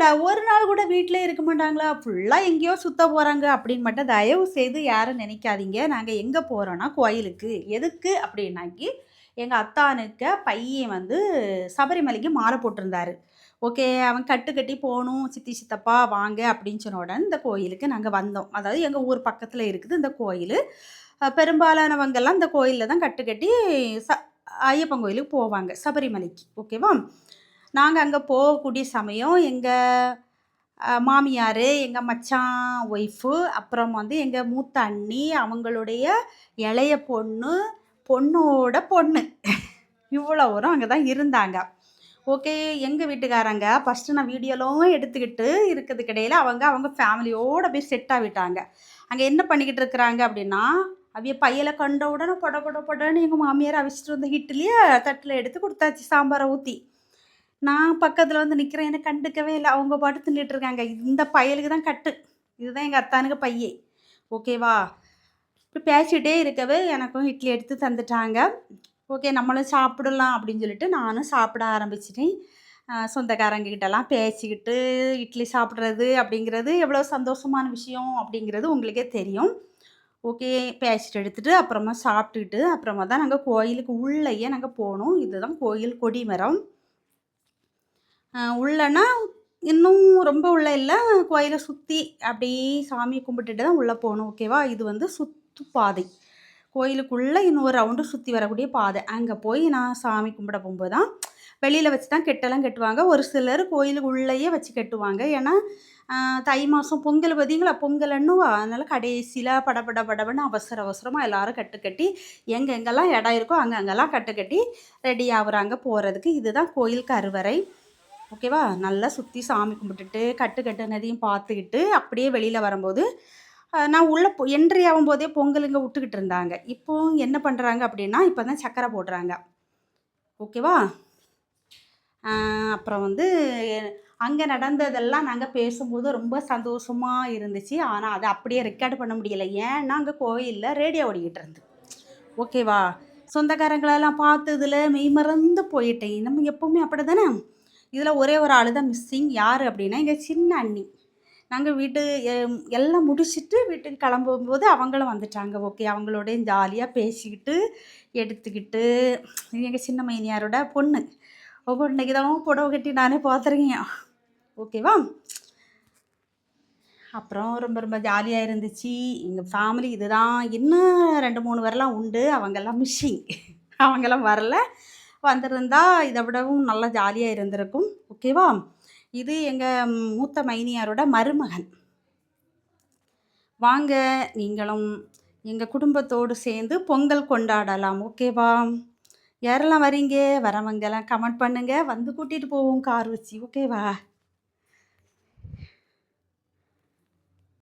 இல்லைடா ஒரு நாள் கூட வீட்டிலே இருக்க மாட்டாங்களா? ஃபுல்லாக எங்கேயோ சுத்த போகிறாங்க அப்படின்னு மட்டும் தயவு செய்து யாரும் நினைக்காதீங்க. நாங்கள் எங்கே போகிறோன்னா கோயிலுக்கு. எதுக்கு அப்படின்னாக்கி எங்கள் அத்தானுக்க பையன் வந்து சபரிமலைக்கு மாலை போட்டிருந்தாரு. ஓகே அவன் கட்டு கட்டி போகணும் சித்தி சித்தப்பா வாங்க அப்படின்னு சொன்ன உடனே இந்த கோயிலுக்கு நாங்கள் வந்தோம். அதாவது எங்கள் ஊர் பக்கத்தில் இருக்குது இந்த கோயில். பெரும்பாலானவங்கெல்லாம் இந்த கோயிலில் தான் கட்டு கட்டி ச ஐயப்பன் கோயிலுக்கு போவாங்க சபரிமலைக்கு. ஓகேவா? நாங்கள் அங்கே போகக்கூடிய சமயம் எங்கள் மாமியார் எங்கள் மச்சான் ஒய்ஃபு அப்புறம் வந்து எங்கள் மூத்த அண்ணி அவங்களுடைய இளைய பொண்ணு பொண்ணோட பொண்ணு. இவ்வளோவரும் அங்கே தான் இருந்தாங்க. ஓகே எங்கள் வீட்டுக்காரங்க? ஃபஸ்ட்டு நான் வீடியோலாம் எடுத்துக்கிட்டு இருக்கிறதுக்கு இடையில அவங்க அவங்க ஃபேமிலியோடு போய் செட் ஆகிட்டாங்க அங்கே என்ன பண்ணிக்கிட்டு இருக்கிறாங்க அப்படின்னா அவிய பையலை கண்ட உடனே பொட பொட பொடன்னு எங்கள் மாமியார் அவிச்சிட்டு வந்த ஹிட்லேயே தட்டில் எடுத்து கொடுத்தாச்சு சாம்பாரை ஊற்றி நான் பக்கத்தில் வந்து நிற்கிறேன் எனக்கு கண்டுக்கவே இல்லை. அவங்க பாட்டு தின்னுட்டு இருக்காங்க. இந்த பயலுக்கு தான் கட்டு. இதுதான் எங்கள் அத்தானுக்கு பையே. ஓகேவா இப்படி பேசிகிட்டே இருக்கவே எனக்கும் இட்லி எடுத்து தந்துட்டாங்க. ஓகே நம்மளும் சாப்பிடலாம் அப்படின்னு சொல்லிட்டு நானும் சாப்பிட ஆரம்பிச்சிட்டேன். ஆஹ் சொந்தக்காரங்க கிட்டலாம் பேசிக்கிட்டு இட்லி சாப்பிட்றது அப்படிங்கிறது எவ்வளோ சந்தோஷமான விஷயம் அப்படிங்கிறது உங்களுக்கே தெரியும். ஓகே பேசிட்டு எடுத்துகிட்டு அப்புறமா சாப்பிட்டுக்கிட்டு அப்புறமா தான் நாங்கள் கோயிலுக்கு உள்ளேயே நாங்கள் போனோம். இதுதான் கோயில் கொடிமரம். உள்ளேன்னா உள்ளனா இன்னும் ரொம்ப உள்ள இல்லை. கோயிலை சுற்றி அப்படியே சாமி கும்பிட்டுட்டு தான் உள்ளே போகணும் ஓகேவா இது வந்து சுத்து பாதை. கோயிலுக்குள்ளே இன்னொரு ரவுண்டு சுற்றி வரக்கூடிய பாதை. அங்கே போய் நான் சாமி கும்பிட போகும்போது தான் வெளியில் வச்சு தான் கெட்டெல்லாம் கட்டுவாங்க. ஒரு சிலர் கோயிலுக்கு உள்ளேயே வச்சு கட்டுவாங்க. ஏன்னா தை மாதம் பொங்கல் பார்த்தீங்களா பொங்கல் அண்ணுவா அதனால் கடைசியில் படபட படபடன்னு அவசர அவசரமாக எல்லோரும் கட்டு கட்டி எங்கெங்கெல்லாம் இடம் இருக்கோ அங்கே அங்கெல்லாம் கட்டு கட்டி ரெடி ஆகுறாங்க போகிறதுக்கு இதுதான் கோயில் கருவறை. ஓகேவா? நல்லா சுற்றி சாமி கும்பிட்டுட்டு கட்டு கட்டுனதையும் பார்த்துக்கிட்டு அப்படியே வெளியில் வரும்போது நான் உள்ளே பொ என்ட்ரி ஆகும்போதே பொங்கலுங்க விட்டுக்கிட்டு இருந்தாங்க. இப்போ என்ன பண்ணுறாங்க அப்படின்னா இப்போ தான் சக்கரை போடுறாங்க. ஓகேவா? அப்புறம் வந்து அங்கே நடந்ததெல்லாம் நாங்கள் பேசும்போது ரொம்ப சந்தோஷமாக இருந்துச்சு. ஆனால் அதை அப்படியே ரெக்கார்டு பண்ண முடியலை. ஏன்னா அங்கே கோயிலில் ரேடியோ ஓடிக்கிட்டு இருந்து ஓகேவா? சொந்தக்காரங்களெல்லாம் பார்த்ததுல மெய் மறந்து போயிட்டேன். நம்ம எப்போவுமே அப்படி தானே இதில் ஒரே ஒரு ஆள் தான் மிஸ்ஸிங் யார் அப்படின்னா எங்கள் சின்ன அண்ணி. நாங்கள் வீட்டு எல்லாம் முடிச்சுட்டு வீட்டுக்கு கிளம்பும்போது அவங்களும் வந்துட்டாங்க. ஓகே அவங்களோடையும் ஜாலியாக பேசிக்கிட்டு எடுத்துக்கிட்டு எங்கள் சின்ன மைனியாரோட பொண்ணு. ஒவ்வொரு இன்னைக்கு தான் புடவை கட்டி நானே பார்த்துருக்கேன். ஓகேவா அப்புறம் ரொம்ப ரொம்ப ஜாலியாக இருந்துச்சு. எங்கள் ஃபேமிலி இதுதான். இன்னும் ரெண்டு மூணு பேரெலாம் உண்டு. அவங்கெல்லாம் மிஸ்ஸிங் அவங்கெல்லாம் வரல. வந்திருந்தா இதை விடவும் நல்லா ஜாலியாக இருந்திருக்கும். ஓகேவா? இது எங்கள் மூத்த மைனியாரோட மருமகன். வாங்க நீங்களும் எங்கள் குடும்பத்தோடு சேர்ந்து பொங்கல் கொண்டாடலாம். ஓகேவா? யாரெல்லாம் வரீங்க? வரவங்கெல்லாம் கமெண்ட் பண்ணுங்கள் வந்து கூட்டிகிட்டு போவோம் கார் வச்சு. ஓகேவா?